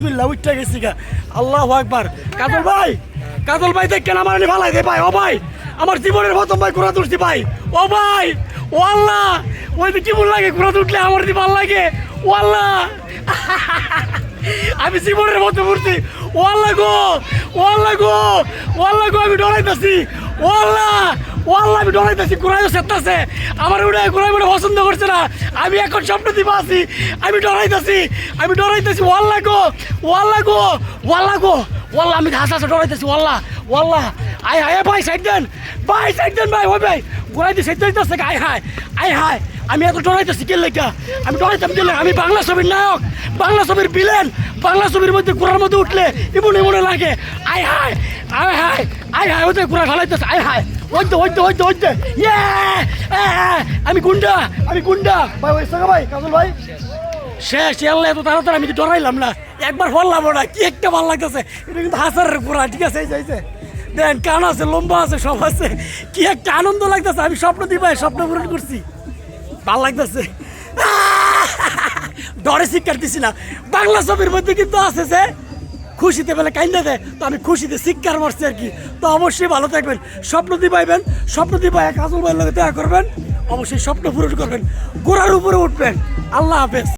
উঠতে গেছি গা। আল্লাহ একবার কাজল ভাই কাজল ভাই দেখেন আমার এনে ভালাই দে ভাই, ও ভাই। আমার জীবনের প্রথম ভাই ঘোরা তুলছি ভাই। ও ভাই, ও আল্লাহ। ওই কেমন লাগে ঘোরা তুললে, আমার যে ভালো লাগে। ও আল্লাহ। আমি জীবনের মতো ঘুরছি। ও আল্লাহ গো, ও আল্লাহ গো, ও আল্লাহ গো, আমি ডরাইতেছি। ও আল্লাহ ও আল্লাহ। আমি ডরাইতেছি ঘুরাইও সেটাছে আমার উড়ে ঘুরাই মনে পছন্দ করছে না। আমি এখন স্বপ্ন দিবা আছি, আমি ডরাইতেছি আমি ডরাইতেছি ও আল্লাহ গো ও আল্লাহ গো ও আল্লাহ গো ও আল্লাহ আমি হাসা হাসা ডরাইতেছি ও আল্লাহ ও আই হায় ভাই, সাইড দেন, ভাই, সাইড দেন ভাই ওই ভাই, ঘুরাই দিয়ে সাইড দিতেছে আই হায় আই হায়। আমি এত ডরাইতেছি কে লেখা আমি ডরাইতাম কে আমি বাংলা ছবির নায়ক, বাংলা ছবির বিলেন বাংলা ছবির মধ্যে ঘোরার মধ্যে উঠলে এমন এমন লাগে। আই হায় আই হায়। আই হায় ওদের ফেলাইতেছে আই হায়। ইয়ে! আমি গুন্ডা আমি গুন্ডা। ভাই ওই সঙ্গে ভাই কাজল ভাই। শেষ আল্লাহ এত তাড়াতাড়ি আমি ডরাইলাম না? একবার বললাম ওটা কি একটা ভালো লাগতেছে। এটা কিন্তু হাসারের ঘোরা ঠিক আছে? এই যে, এই যে। দেন কান আছে লম্বা আছে সব আছে। কি একটা আনন্দ লাগতেছে আমি স্বপ্ন দিই ভাই স্বপ্ন পূরণ করছি। ভালো লাগতেছে। ডরে শিক্ষার দিছি না। বাংলা ছবির মধ্যে কিন্তু আছে যে খুশিতে পেলে কাইন্দা দেয়, তো আমি খুশিতে শিক্ষার মারছি আর কি। তো অবশ্যই ভালো থাকবেন, স্বপ্ন দি পাইবেন স্বপ্ন দিয়ে পাই কাজল ভাইয়ের লগে দেখা করবেন, অবশ্যই স্বপ্ন পূরণ করবেন, গোড়ার উপরে উঠবেন। আল্লাহ হাফেজ।